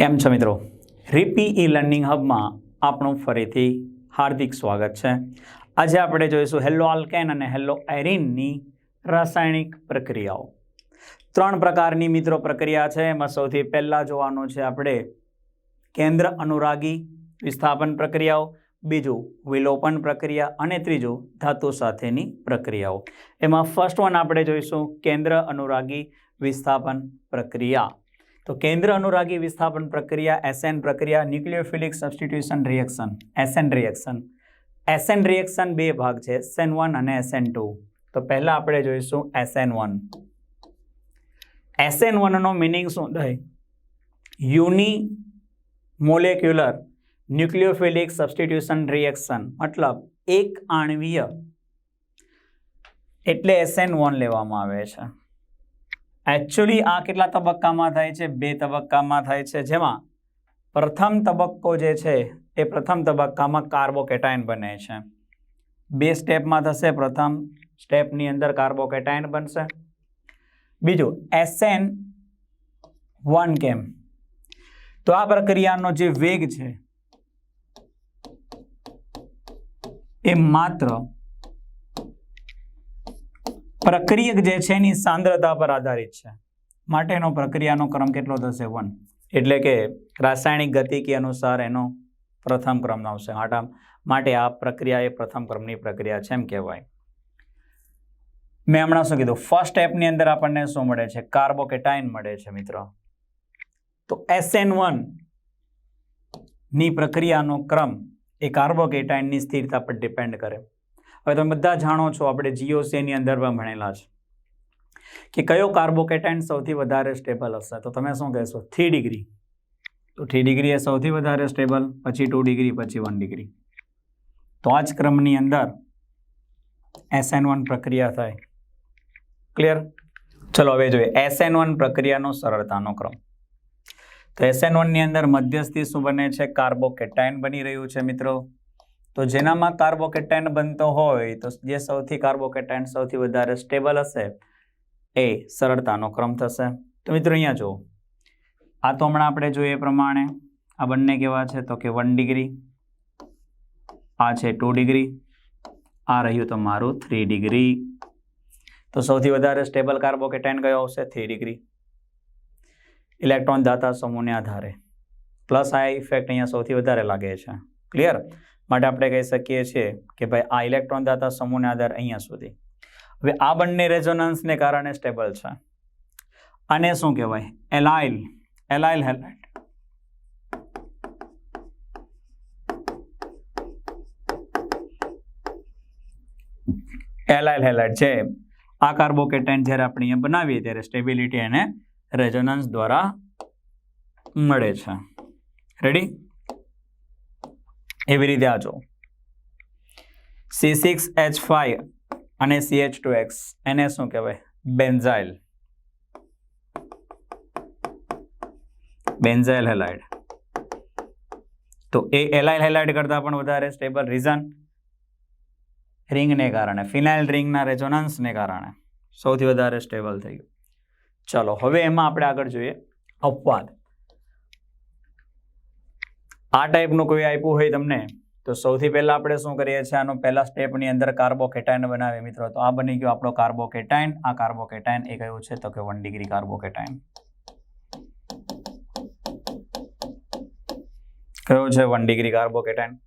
કેમ છો મિત્રો? રીપી ઈ લર્નિંગ હબમાં આપણું ફરીથી હાર્દિક સ્વાગત છે. આજે આપણે જોઈશું હેલો આલ્કેન અને હેલો એરિનની રાસાયણિક પ્રક્રિયાઓ. ત્રણ પ્રકારની મિત્રો પ્રક્રિયા છે. એમાં સૌથી પહેલાં જોવાનું છે આપણે કેન્દ્ર અનુરાગી વિસ્થાપન પ્રક્રિયાઓ, બીજું વિલોપન પ્રક્રિયા અને ત્રીજું ધાતુ સાથેની પ્રક્રિયાઓ. એમાં ફર્સ્ટ વન આપણે જોઈશું કેન્દ્ર અનુરાગી વિસ્થાપન પ્રક્રિયા. તો કેન્દ્ર અનુરાગી વિસ્થાપન પ્રક્રિયા, એસએન પ્રક્રિયા nucleophilic substitution reaction, SN reaction. SN reaction બે ભાગ છે, એસએન વન અને એસએન ટુ. તો પહેલાં આપણે જોઈશું એસએન વન. એસએન વનનો મિનિંગ શું થાય? Unimolecular nucleophilic substitution reaction. મતલબ એક આણવીય. એટલે એસએન વન લેવામાં આવે છે. એકચ્યુઅલી આ કેટલા તબક્કામાં થાય છે? બે તબક્કામાં થાય છે. જેમાં પ્રથમ તબક્કો જે છે, એ પ્રથમ તબક્કામાં કાર્બોકેટાઇન બને છે. બે સ્ટેપમાં થશે. પ્રથમ સ્ટેપની અંદર કાર્બોકેટાઇન બનશે. બીજું એસએન વન કેમ? તો આ પ્રક્રિયાનો જે વેગ છે, એ માત્ર પ્રક્રિયક જે છે એની સાંદ્રતા પર આધારિત છે. માટેનો પ્રક્રિયાનો ક્રમ કેટલો થશે? વન એટલે કે રાસાયણિક ગતિકી અનુસાર એનો પ્રથમ ક્રમ આવશે. આટા માટે આ પ્રક્રિયા એ પ્રથમ ક્રમની પ્રક્રિયા છે એમ કહેવાય. મેં હમણાં શું કીધું? ફર્સ્ટ સ્ટેપની અંદર આપણને શું મળે છે? કાર્બોકેટાઇન મળે છે, મિત્રો. તો એસએન વનની પ્રક્રિયાનો ક્રમ એ કાર્બોકેટાઇનની સ્થિરતા પર ડિપેન્ડ કરે. હવે તમે બધા જાણો છો, આપણે જીઓસીની અંદર પણ ભણેલા છે. કે કયો કાર્બોકેટાઇન સૌથી વધારે સ્ટેબલ હશે? તો તમે શું કહેશો? થ્રી ડિગ્રી તો થ્રી ડિગ્રી એ સૌથી વધારે સ્ટેબલ પછી ટુ ડિગ્રી પછી વન ડિગ્રી તો આ જ ક્રમની અંદર એસએન વન પ્રક્રિયા થાય. ક્લિયર ચલો, હવે જોઈએ. એસએન વન પ્રક્રિયાનો સરળતાનો ક્રમ. તો એસએન વનની અંદર મધ્યસ્થી શું બને છે? કાર્બોકેટાઇન બની રહ્યું છે, મિત્રો. તો જેનામાં કાર્બોકેટાઇન બનતો હોય, તો જે સૌથી કાર્બોકેટાઇન સૌથી વધારે સ્ટેબલ હશે, એ સરળતાનો ક્રમ થશે. તો મિત્રો અહીંયા જુઓ. આ તો હમણાં આપણે જોઈએ પ્રમાણે. આ બંને કેવા છે? તો કે વન ડિગ્રી આ છે ટુ ડિગ્રી આ રહ્યું તમારું થ્રી ડિગ્રી તો સૌથી વધારે સ્ટેબલ કાર્બોકેટાઇન કયો આવશે? થ્રી ડિગ્રી ઇલેક્ટ્રોન દાતા સમૂહને આધારે. પ્લસ આ ઇફેક્ટ અહીંયા સૌથી વધારે લાગે છે. ક્લિયર માટે આપણે કહી શકીએ છીએ કે ભાઈ આ ઇલેક્ટ્રોન દાતા સમૂહને આધાર અહીંયા સુધી. હવે આ બંને રેઝોનન્સને કારણે સ્ટેબલ છે. આને શું કહેવાય? એલાઇલ. એલાઇલ હેલાઇટ એલાઇલ હેલાઇટ છે. આ કાર્બોકેટાઇન જ્યારે આપણે અહીંયા બનાવીએ ત્યારે સ્ટેબિલિટી એને રેઝોનન્સ દ્વારા મળે છે. રેડી એવી રીતે આ જો સી સિક્સ એચ ફાઈવ અને સી એચ ટુ એક્સ એને શું કહેવાય? બેન્ઝાઇલ બેન્ઝાઇલ હેલાઇડ તો એ એલાઇલ હેલાઇડ કરતાં પણ વધારે સ્ટેબલ રીઝન રિંગને કારણે ફિનાઇલ રિંગના રેઝોનન્સને કારણે સૌથી વધારે સ્ટેબલ થઈ ગયું. ચલો, હવે એમાં આપણે આગળ જોઈએ અપવાદ. આ ટાઈપનું કોઈ આપ્યું હોય તમને? તો સૌથી પહેલાં આપણે શું કરીએ છીએ? આનો પહેલા સ્ટેપની અંદર કાર્બોકેટાઇન બનાવીએ મિત્રો. તો આ બની ગયો આપણો કાર્બોકેટાઇન આ કાર્બોકેટાઇન એ કયું છે? તો કે વન ડિગ્રી કાર્બોકેટાઇન કયો છે? વન ડિગ્રી કાર્બોકેટાઇન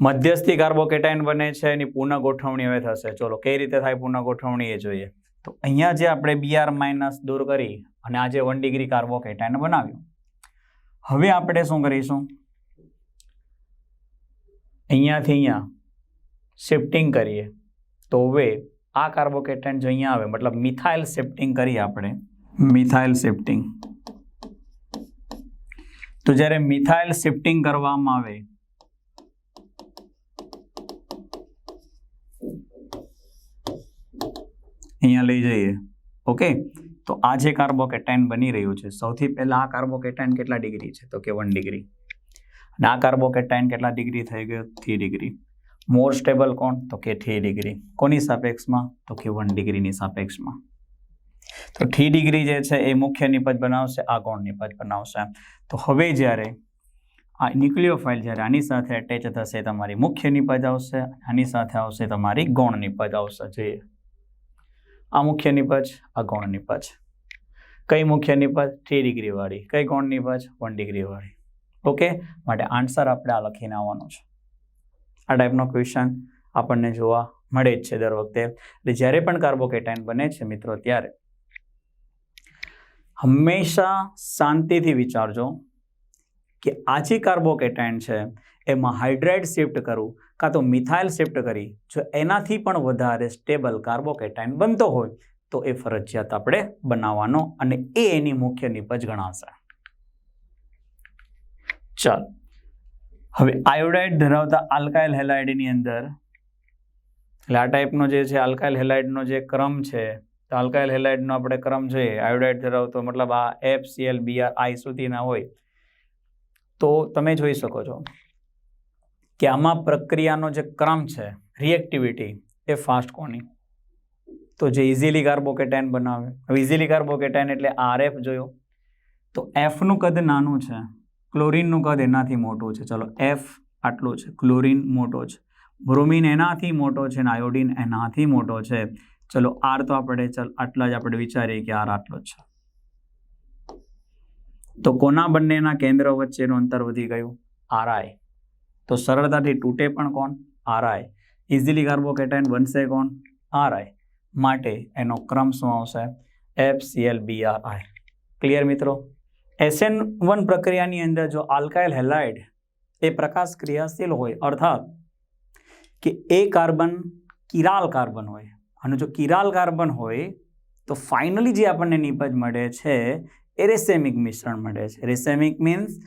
મધ્યસ્થી કાર્બોકેટાઇન બને છે, એની પુનઃ ગોઠવણી હવે થશે. ચલો, કઈ રીતે થાય પુનઃ ગોઠવણી એ જોઈએ. તો અહીંયા જે આપણે બીઆર માઇનસ દૂર કરી અને આ જે વન ડિગ્રી કાર્બોકેટાઇન બનાવ્યું હવે આપણે શું કરીશું? અહીંયાથી અહીંયા શિફ્ટિંગ કરીએ. તો હવે આ કાર્બોકેટાઇન જો અહીંયા આવે, મતલબ મિથાઇલ શિફ્ટિંગ કરીએ આપણે. મિથાઇલ શિફ્ટિંગ તો જ્યારે મિથાઇલ શિફ્ટિંગ કરવામાં આવે, અહીંયા લઈ જઈએ. ઓકે તો આ જે કાર્બોકેટાઇન બની રહ્યું છે, સૌથી પહેલાં આ કાર્બોકેટાઇન કેટલા ડિગ્રી છે? તો કે વન ડિગ્રી. અને આ કાર્બોકેટાઇન કેટલા ડિગ્રી થઈ ગયો? Three degree. મોર સ્ટેબલ કોણ? તો કે થ્રી ડિગ્રી. કોની સાપેક્ષમાં? તો કે વન ડિગ્રીની સાપેક્ષમાં. તો થ્રી ડિગ્રી જે છે એ મુખ્ય નિપજ બનાવશે આ કોણ નિપજ બનાવશે. તો હવે જ્યારે આ ન્યુક્લિયોફાઇલ જ્યારે આની સાથે અટેચ થશે, તમારી મુખ્ય નિપજ આવશે, આની સાથે આવશે તમારી ગૌણ નિપજ આવશે જોઈએ આ મુખ્ય નિપજ આ ગૌણ નિપજ કઈ મુખ્ય નિપજ થ્રી ડિગ્રી વાળી. કઈ ગૌણ નિપજ વન ડિગ્રી વાળી. ઓકે માટે આન્સર આપણે આ લખીને આવવાનો છે. આ ટાઈપનો ક્વેશ્ચન આપણને જોવા મળે જ છે દર વખતે. એટલે જ્યારે પણ કાર્બોકેટાઇન બને છે મિત્રો, ત્યારે હંમેશા શાંતિથી વિચારજો કે આ જે કાર્બોકેટાઇન છે એમાં હાઇડ્રાઇડ શિફ્ટ કરું કાં તો મિથાઇલ શિફ્ટ કરી, જો એનાથી પણ વધારે સ્ટેબલ કાર્બોકેટાઇન બનતો હોય, તો એ ફરજિયાત આપણે બનાવવાનો અને એ એની મુખ્ય નિપજ ગણાશે. ચાલ. હવે આયોડાઇડ ધરાવતા આલ્કાઇલ હેલાઇડની અંદર, એટલે આ ટાઈપનો જે છે, આલ્કાઇલ હેલાઇડનો જે ક્રમ છે, તો આલ્કાઇલ હેલાઇડનો આપણે ક્રમ જોઈએ આયોડાઇડ ધરાવતો મતલબ આ એફ સીએલ બીઆર આઈ સુધીના હોય, તો તમે જોઈ શકો છો. કે આમાં પ્રક્રિયાનો જે ક્રમ છે રિએક્ટિવિટી એ ફાસ્ટ કોની? તો જે ઇઝીલી કાર્બોકેટાઇન બનાવે. હવે ઇઝીલી કાર્બોકેટાઇન એટલે આરએફ જોયો. તો એફનું કદ નાનું છે. ક્લોરીનનું કદ એનાથી મોટું છે. ચલો એફ આટલું છે. ક્લોરીન મોટો છે. બ્રોમિન એનાથી મોટો છે અને આયોડિન એનાથી મોટો છે. ચલો આર તો આપણે ચલ આટલા જ આપણે વિચારીએ કે આર આટલો છે. તો કોના બંનેના કેન્દ્ર વચ્ચેનું અંતર વધી ગયું? આરઆઈ તો સરળતાથી તૂટે પણ કોણ? આરઆઈ ઇઝીલી કાર્બોકેટાઇન બનશે કોણ? આરઆઈ માટે એનો ક્રમ શું આવશે? F Cl B R I clear મિત્રો? એસએન વન પ્રક્રિયાની અંદર જો આલ્કાઇલ હેલાઇડ એ પ્રકાશ ક્રિયાશીલ હોય, અર્થાત કે એ કાર્બન કિરાલ કાર્બન હોય, અને જો કિરાલ કાર્બન હોય, તો ફાઇનલી જે આપણને નિપજ મળે છે, એ રેસેમિક મિશ્રણ મળે છે. Racemic means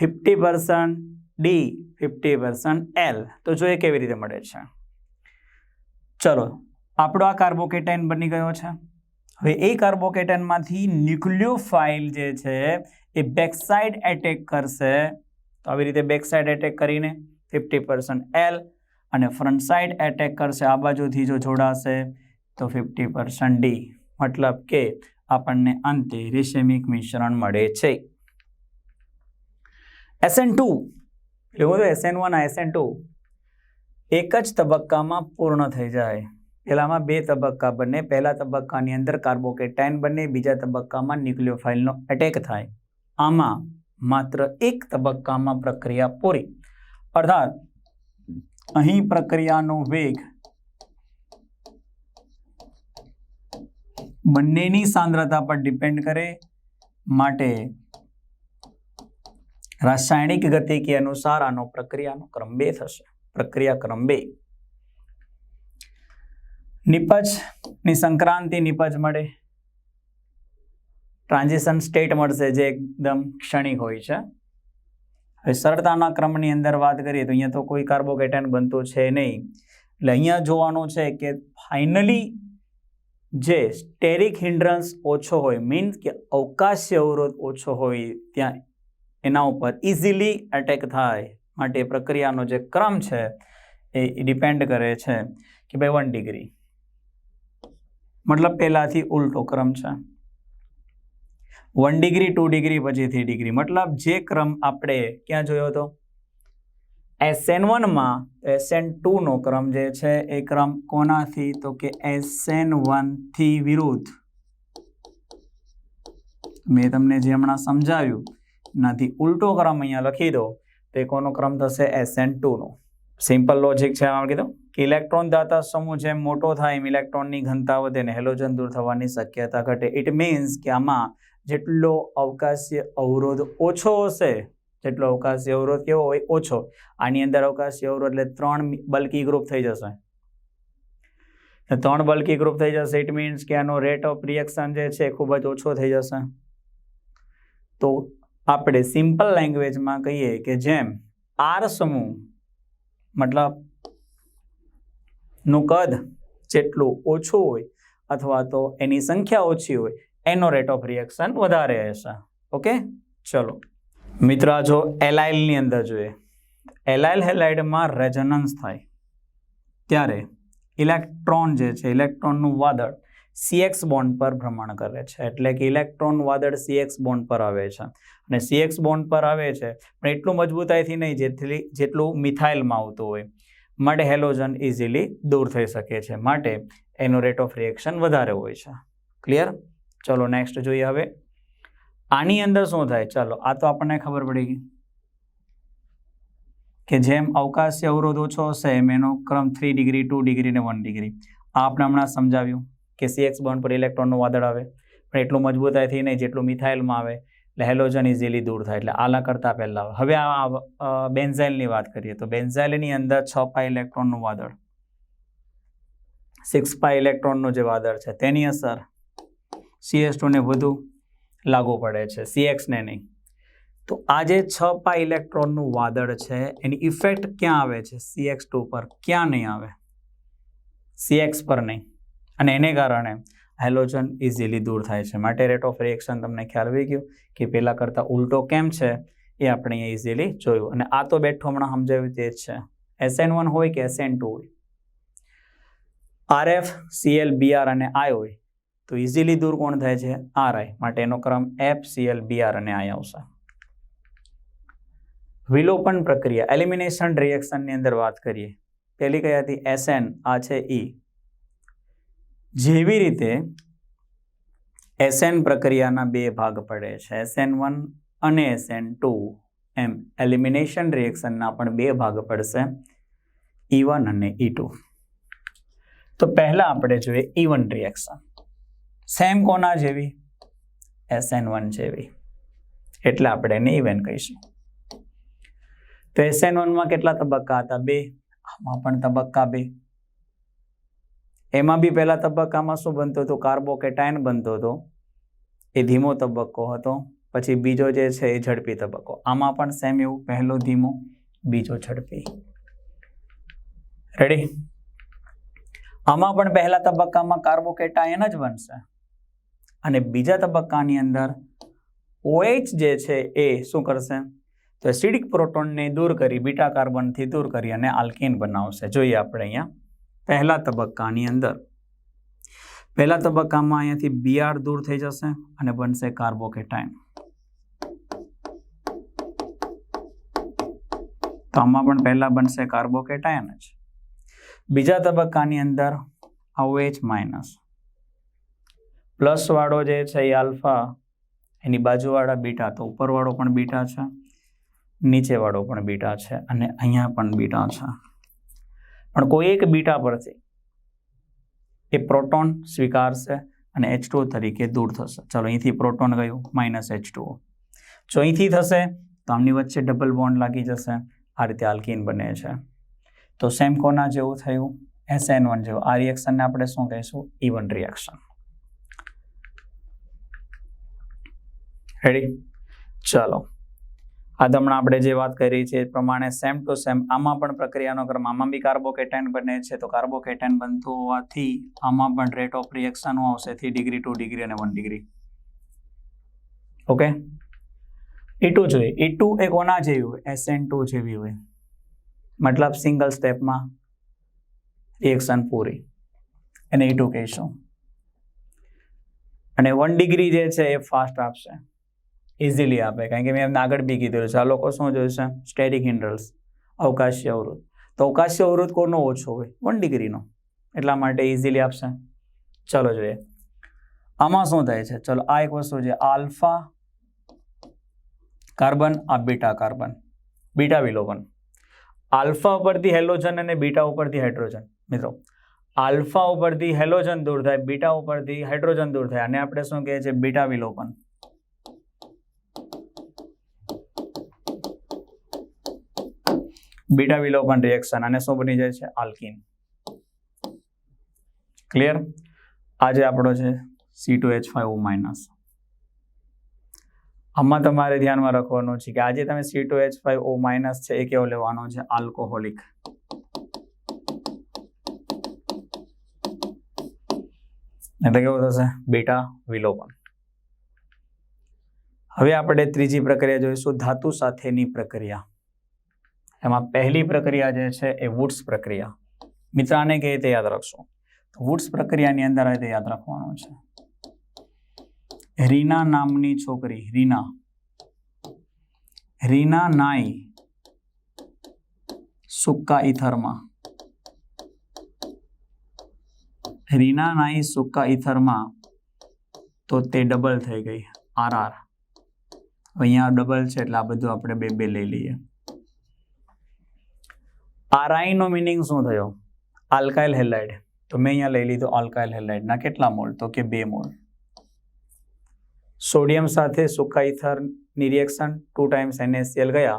fifty percent D fifty percent L તો જો એ કેવી રીતે મળે છે? ચલો, આપણો આ કાર્બોકેટાઇન બની ગયો છે. હવે એ કાર્બોકેટાઇનમાંથી ન્યુક્લિયોફાઇલ જે છે, એ બેકસાઇડ એટેક કરશે. તો આવી રીતે બેકસાઇડ એટેક કરીને ફિફ્ટી પર્સન્ટ એલ અને ફ્રન્ટ સાઇડ એટેક કરશે. આ બાજુથી જો જોડાશે, તો ફિફ્ટી પર્સન્ટ ડી મતલબ કે આપણને અંતે રેશેમિક મિશ્રણ મળે છે. એસએન ટુ એવું તો એસએન વન આ એસએન ટુ એક જ તબક્કામાં પૂર્ણ થઈ જાય. પહેલામાં બે તબક્કા બને, પહેલા તબક્કાની અંદર કાર્બોકેટાઇન બને, બીજા તબક્કામાં ન્યુક્લિયોફાઇલનો એટેક થાય. આમાં માત્ર એક તબક્કામાં પ્રક્રિયા પૂરી. અર્થાત, અહીં પ્રક્રિયાનો વેગ બંનેની સાંદ્રતા પર ડિપેન્ડ કરે, માટે રાસાયણિક ગતિકી અનુસાર આનો પ્રક્રિયાનો ક્રમ બે થશે. પ્રક્રિયા ક્રમ બે. નિપજની સંક્રાંતિ નિપજ મળે. ટ્રાન્ઝિશન સ્ટેટ મળશે જે એકદમ ક્ષણિક હોય છે. હવે સરળતાના ક્રમની અંદર વાત કરીએ તો અહીંયા તો કોઈ કાર્બોકેટન બનતું છે નહીં. એટલે અહીંયા જોવાનું છે કે ફાઇનલી જે સ્ટેરિક હિન્ડ્રન્સ ઓછો હોય મીન્સ કે અવકાશી અવરોધ ઓછો હોય ત્યાં એના ઉપર ઇઝીલી એટેક થાય માટે પ્રક્રિયાનો જે ક્રમ છે, એ ડિપેન્ડ કરે છે કે ભાઈ વન ડિગ્રી મતલબ પહેલાંથી ઉલટો ક્રમ છે. વન ડિગ્રી ટુ ડિગ્રી પછી થ્રી ડિગ્રી મતલબ જે ક્રમ આપણે ક્યાં જોયો હતો? એસએન વનમાં એસએન ટુનો ક્રમ જે છે, એ ક્રમ કોનાથી? તો કે એસએન વનથી વિરુદ્ધ. મેં તમને જે હમણાં સમજાવ્યું એનાથી ઉલટો ક્રમ અહીંયા લખી દો તો કોનો ક્રમ થશે? એસએન ટુનો સિમ્પલ લોજિક છે, આમાં કીધું કે ઇલેક્ટ્રોન દાતા સમૂહ જેમ મોટો થાય એમ ઇલેક્ટ્રોનની ઘનતા વધે ને હેલોજન દૂર થવાની શક્યતા ઘટે. ઇટ મીન્સ કે આમાં જેટલો અવકાશીય અવરોધ ઓછો હશે, જેટલો અવકાશીય અવરોધ કેવો હોય? ઓછો. આની અંદર અવકાશીય અવરોધ એટલે ત્રણ બલ્કી ગ્રુપ થઈ જશે. ત્રણ બલ્કી ગ્રુપ થઈ જશે. ઇટ મીન્સ કે આનો રેટ ઓફ રિએક્શન જે છે ખૂબ જ ઓછો થઈ જશે. તો આપણે સિમ્પલ લેંગ્વેજમાં કહીએ કે જેમ આર સમૂહ મતલબનું કદ જેટલું ઓછું હોય અથવા તો એની સંખ્યા ઓછી હોય, એનો રેટ ઓફ રિએક્શન વધારે હશે. ઓકે ચલો. મિત્ર જો એલાઇલની અંદર જોઈએ. એલાઇલ હેલાઇડમાં રેઝનન્સ થાય. ત્યારે ઇલેક્ટ્રોન જે છે, ઇલેક્ટ્રોનનું વાદળ સીએક્સ બોન્ડ પર ભ્રમણ કરે છે. એટલે કે ઇલેક્ટ્રોન વાદળ સીએક્સ બોન્ડ પર આવે છે. અને સીએક્સ બોન્ડ પર આવે છે, પણ એટલું મજબૂતાઈથી નહીં જેટલી જેટલું મિથાઇલમાં આવતું હોય. માટે હેલોજન ઇઝીલી દૂર થઈ શકે છે. માટે એનો રેટ ઓફ રિએક્શન વધારે હોય છે. ક્લિયર ચલો નેક્સ્ટ જોઈએ હવે. આની અંદર શું થાય? ચાલો, આ તો આપણને ખબર પડી ગઈ. કે જેમ અવકાશી અવરોધ ઓછો હશે, એમ એનો ક્રમ થ્રી ડિગ્રી ટુ ડિગ્રી ને વન ડિગ્રી આ આપણે હમણાં સમજાવ્યું. કે સીએક્સ બોન્ડ પર ઇલેક્ટ્રોનનું વાદળ આવે. પણ એટલું મજબૂતાઈથી નહીં જેટલું મિથાઇલમાં આવે. એટલે હેલોજન ઇઝીલી દૂર થાય. એટલે આલા કરતાં પહેલાં હવે આ બેન્ઝાઇલની વાત કરીએ તો બેન્ઝાઇલની અંદર છ પાય ઇલેક્ટ્રોનનું વાદળ. સિક્સ પાય ઇલેક્ટ્રોનનું જે વાદળ છે તેની અસર સીએસ ટુને વધુ લાગુ પડે છે. સીએક્સને નહીં. તો આ જે છ પા ઇલેક્ટ્રોનનું વાદળ છે એની ઇફેક્ટ ક્યાં આવે છે? સીએક્સ ટુ પર ક્યાં નહીં આવે? સીએક્સ પર નહીં. અને એને કારણે હેલોજન ઇઝીલી દૂર થાય છે. માટે રેટ ઓફ રિએક્શન તમને ખ્યાલ આવી ગયો કે પહેલાં કરતાં ઉલટો કેમ છે એ આપણે અહીંયા ઇઝીલી જોયું. અને આ તો બેઠું હમણાં સમજાવ્યું તે જ છે. એસએન વન હોય કે એસએન ટુ હોય? આરએફ સીએલ બીઆર અને આઈ હોય, તો ઇઝીલી દૂર કોણ થાય છે? આર આઈ માટે એનો ક્રમ એફ સીએલ બીઆર અને આઈ આવશે. વિલોપન પ્રક્રિયા એલિમિનેશન રિએક્શનની અંદર વાત કરીએ. પહેલી કઈ હતી? એસએન આ છે ઈ જેવી રીતે એસએન પ્રક્રિયાના બે ભાગ પડે છે. એસએન વન અને એસએન ટુ એમ એલિમિનેશન રિએક્શનના પણ બે ભાગ પડશે. ઈ વન અને ઈ ટુ. તો પહેલા આપણે જોઈએ ઈ વન રિએક્શન. સેમ કોના જેવી? એસએન વન જેવી. એટલે આપણે એને ઇવેન કહીશું. તો એસએન વનમાં કેટલા તબક્કા હતા? બે. આમાં પણ તબક્કા બે. એમાં બી પહેલા તબક્કામાં શું બનતો હતું? કાર્બોકેટાઇન બનતો હતો. એ ધીમો તબક્કો હતો. પછી બીજો જે છે એ ઝડપી તબક્કો. આમાં પણ સેમ એવું. પહેલો ધીમો, બીજો ઝડપી. રેડી આમાં પણ પહેલા તબક્કામાં કાર્બોકેટાયન જ બનશે. અને બીજા તબક્કાની અંદર ઓએચ જે છે એ શું કરશે? તો એસિડિક પ્રોટોનને દૂર કરી, બીટા કાર્બનથી દૂર કરી અને આલ્કીન બનાવશે. જોઈએ આપણે અહીંયા. પહેલા તબક્કાની અંદર. પહેલા તબક્કામાં અહીંયાથી બીઆર દૂર થઈ જશે અને બનશે કાર્બોકેટાઇન તો આમાં પણ પહેલા બનશે કાર્બોકેટાયન જ. બીજા તબક્કાની અંદર OH માઇનસ પ્લસ વાળો જે છે એ આલ્ફા, એની બાજુવાળા બીટા, તો ઉપરવાળો પણ બીટા છે, નીચેવાળો પણ બીટા છે અને અહીંયા પણ બીટા છે. પણ કોઈ એક બીટા પરથી એ પ્રોટોન સ્વીકારશે અને એચ ટુ તરીકે દૂર થશે. ચલો અહીંથી પ્રોટોન ગયું માઇનસ એચ ટુ જો અહીંથી થશે, તો આમની વચ્ચે ડબલ બોન્ડ લાગી જશે. આ રીતે આલ્કીન બને છે. તો સેમકોના જેવું થયું? એસએન વન જેવું. આ રિએક્શનને આપણે શું કહીશું? ઇવન રિએક્શન રેડી ચાલો. આ હમણાં આપણે જે વાત કરી છે એ પ્રમાણે સેમ ટુ સેમ આમાં પણ પ્રક્રિયાનો ક્રમ. આમાં બી કાર્બોકેટાઇન બને છે, તો કાર્બોકેટાઇન બનતું હોવાથી આમાં પણ રેટ ઓફ રિએક્શન આવશે થ્રી ડિગ્રી ટુ ડિગ્રી અને વન ડિગ્રી ઓકે એ ટુ જોઈએ. એ ટુ એ કોના જેવી હોય? એસએન ટુ જેવી હોય. મતલબ સિંગલ સ્ટેપમાં રિએક્શન પૂરી. એને એ ટુ કહીશું. અને વન ડિગ્રી જે છે એ ફાસ્ટ આપશે. ઇઝીલી આપે. કારણ કે મેં એમને આગળ બી કીધું છે. આ લોકો શું જોઈશે સ્ટેરિક હિન્ડ્રલ્સ અવકાશી અવરોધ. તો અવકાશી અવરોધ કોનો ઓછો હોય? વન ડિગ્રીનો એટલા માટે ઇઝીલી આપશે. ચલો જોઈએ. આમાં શું થાય છે? ચલો, આ એક વસ્તુ છે. આલ્ફા કાર્બન, આ બીટા કાર્બન. બીટા વિલોપન. આલ્ફા ઉપરથી હેલોજન અને બીટા ઉપરથી હાઇડ્રોજન. મિત્રો, આલ્ફા ઉપરથી હેલોજન દૂર થાય, બીટા ઉપરથી હાઇડ્રોજન દૂર થાય. અને આપણે શું કહીએ છીએ? બીટા વિલોપન. બીટા વિલોપન રિએક્શન અને શું બની જાય છે? આલ્કિન ક્લિયર આજે આપણો છે C two H five minus આમાં તમારે ધ્યાનમાં રાખવાનું છે કે આજે તમે C two H five O minus છે એ કેવો લેવાનો છે? આલ્કોહોલિક એટલે કેવું થશે? બીટા વિલોપન હવે આપણે ત્રીજી પ્રક્રિયા જોઈશું, ધાતુ સાથેની પ્રક્રિયા. એમાં પહેલી પ્રક્રિયા જે છે એ વુડ્સ પ્રક્રિયા. મિત્ર, આને કઈ રીતે યાદ રાખશો? તો વુડ્સ પ્રક્રિયાની અંદર આવે તે યાદ રાખવાનું છે. રીના નામની છોકરી, રીના. રીના નાઈ સુક્કા ઇથરમાં રીના નાઈ સુક્કા ઇથરમાં તો તે ડબલ થઈ ગઈ, આર આર. અહીંયા ડબલ છે એટલે આ બધું આપણે બે બે લઈ લઈએ. આરઆઈ નો મિનિંગ શું થયો? આલ્કાઇલ હેલાઇડ તો મેં અહીંયા લઈ લીધો આલ્કાઇલ હેલાઇડના કેટલા મોલ? તો કે બે મોલ. સોડિયમ સાથે સુકા ઇથરની રિએક્શન ટુ ટાઈમ્સ એનએસસીએલ ગયા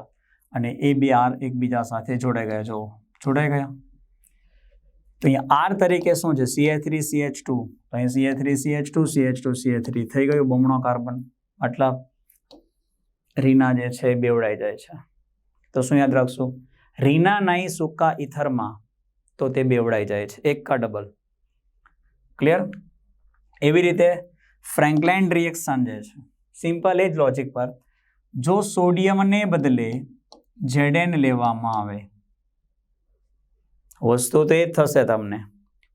અને એ બે આર એકબીજા સાથે જોડાઈ ગયા. જો જોડાઈ ગયા. તો અહીંયા આર તરીકે શું છે? સીએ થ્રી સીએચ ટુ તો અહીં CA three CH two CH two CA three થઈ ગયું બમણો કાર્બન. મતલબ રીના જે છે બેવડાઈ જાય છે. તો શું યાદ રાખશું? રીના નાઈ સુકા ઇથરમાં તો તે બેવડાઈ જાય છે. એક કા ડબલ. ક્લિયર એવી રીતે ફ્રેન્કલાઇન રિએક્શન જે છે સિમ્પલ એ જ લોજિક પર જો સોડિયમને બદલે ઝેડેન લેવામાં આવે, વસ્તુ તો એ જ થશે તમને.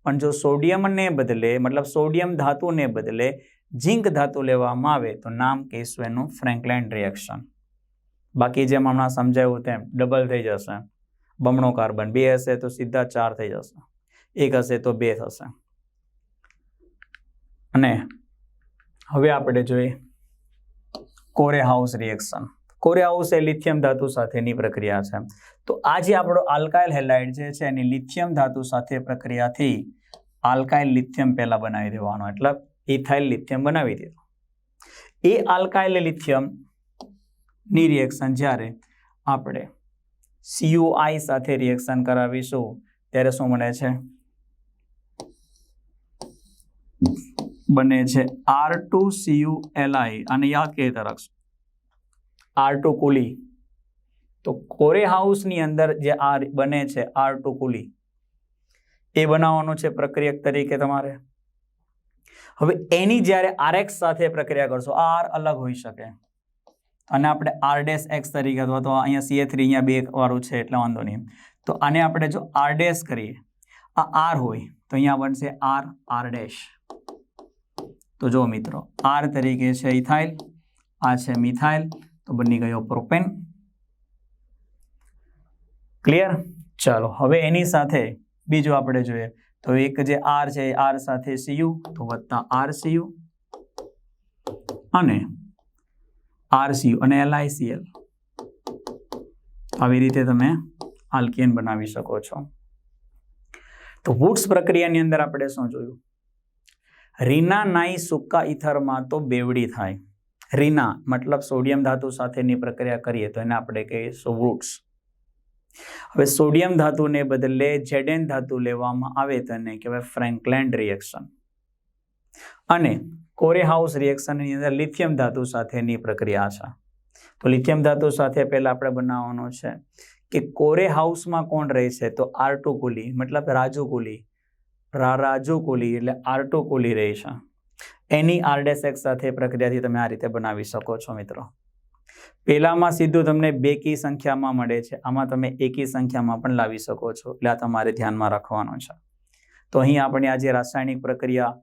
પણ જો સોડિયમને બદલે, મતલબ સોડિયમ ધાતુને બદલે ઝીંક ધાતુ લેવામાં આવે તો નામ કહીશું એનું ફ્રેન્કલાઇન રિએક્શન બાકી જેમ હમણાં સમજાયું તેમ ડબલ થઈ જશે. બમણો કાર્બન બે હશે તો સીધા ચાર થઈ જશે. એક હશે તો બે થશે. અને હવે આપણે જોઈએ Corey House reaction Corey House એ લિથિયમ ધાતુ સાથેની પ્રક્રિયા છે. તો આ જે આપણો આલ્કાઇલ હેલાઇડ જે છે એની લિથિયમ ધાતુ સાથે પ્રક્રિયાથી આલ્કાઇલ લિથિયમ પહેલા બનાવી દેવાનો. એટલે ઇથાઇલ લિથિયમ બનાવી દીધો. એ આલ્કાઇલ લિથિયમ ની રિએક્શન જ્યારે આપણે સીયુઆઈ સાથે રિએક્શન કરાવીશું, ત્યારે શું બને છે? બને છે આર ટુ સીયુ એલઆઈ અને યાદ કે તરફ આર ટુ કુલી. તો કોરે હાઉસની અંદર જે આ બને છે આર ટુ કુલી, એ બનાવવાનું છે પ્રક્રિયક તરીકે તમારે. હવે એની જ્યારે આરએક્સ સાથે પ્રક્રિયા કરશો આર અલગ હોઈ શકે. અને આપણે આર ડેસ એક્સ તરીકે અથવા તો અહીંયા સીએ થ્રી અહીંયા બે વાળું છે એટલે વાંધો નહીં. તો આને આપણે જો આર ડેસ કરીએ, આ આર હોય, તો અહીંયા બનશે આર આર ડેશ તો જો મિત્રો આર તરીકે છે ઇથાઇલ, આ છે મિથાઇલ, તો બની ગયો પ્રોપેન. ક્લિયર ચાલો, હવે એની સાથે બીજું આપણે જોઈએ. તો એક જે આર છે આર સાથે સીયુ તો વત્તા આર સીયુ અને આરસીયુ અને એલઆઈસીએલ. આવી રીતે તમે આલ્કેન બનાવી શકો છો. તો વુડ્સ પ્રક્રિયાની અંદર આપણે શું જોયું? રીના નાઈ સુકા ઇથરમાં તો બેવડી થાય. રીના મતલબ સોડિયમ ધાતુ સાથેની પ્રક્રિયા કરીએ તો એને આપણે કહીશું વુડ્સ. હવે સોડિયમ ધાતુને બદલે જેડેન ધાતુ લેવામાં આવે તો એને કહેવાય ફ્રેન્કલેન્ડ રિએક્શન. અને કોરે હાઉસ રિએક્શનની અંદર લિથિયમ ધાતુ સાથેની પ્રક્રિયા છે. તો લિથિયમ ધાતુ સાથે પહેલાં આપણે બનાવવાનું છે કે કોરે હાઉસમાં કોણ રહે છે તો આર્ટો કુલી મતલબ રાજુ કુલી રાજુ કુલી એટલે આર્ટો કુલી રહે છે. એની આરડેસેક્સ સાથે પ્રક્રિયાથી તમે આ રીતે બનાવી શકો છો મિત્રો. પહેલામાં સીધું તમને બેકી સંખ્યામાં મળે છે. આમાં તમે એકી સંખ્યામાં પણ લાવી શકો છો. એટલે આ તમારે ધ્યાનમાં રાખવાનું છે. તો અહીં આપણે આજે રાસાયણિક પ્રક્રિયા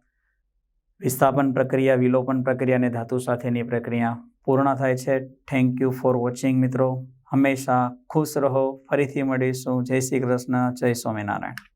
વિસ્થાપન પ્રક્રિયા, વિલોપન પ્રક્રિયા અને ધાતુ સાથેની પ્રક્રિયા પૂર્ણ થાય છે. થેન્ક યુ ફોર વોચિંગ મિત્રો. હંમેશા ખુશ રહો. ફરીથી મળીશું. જય શ્રી કૃષ્ણ. જય સ્વામિનારાયણ.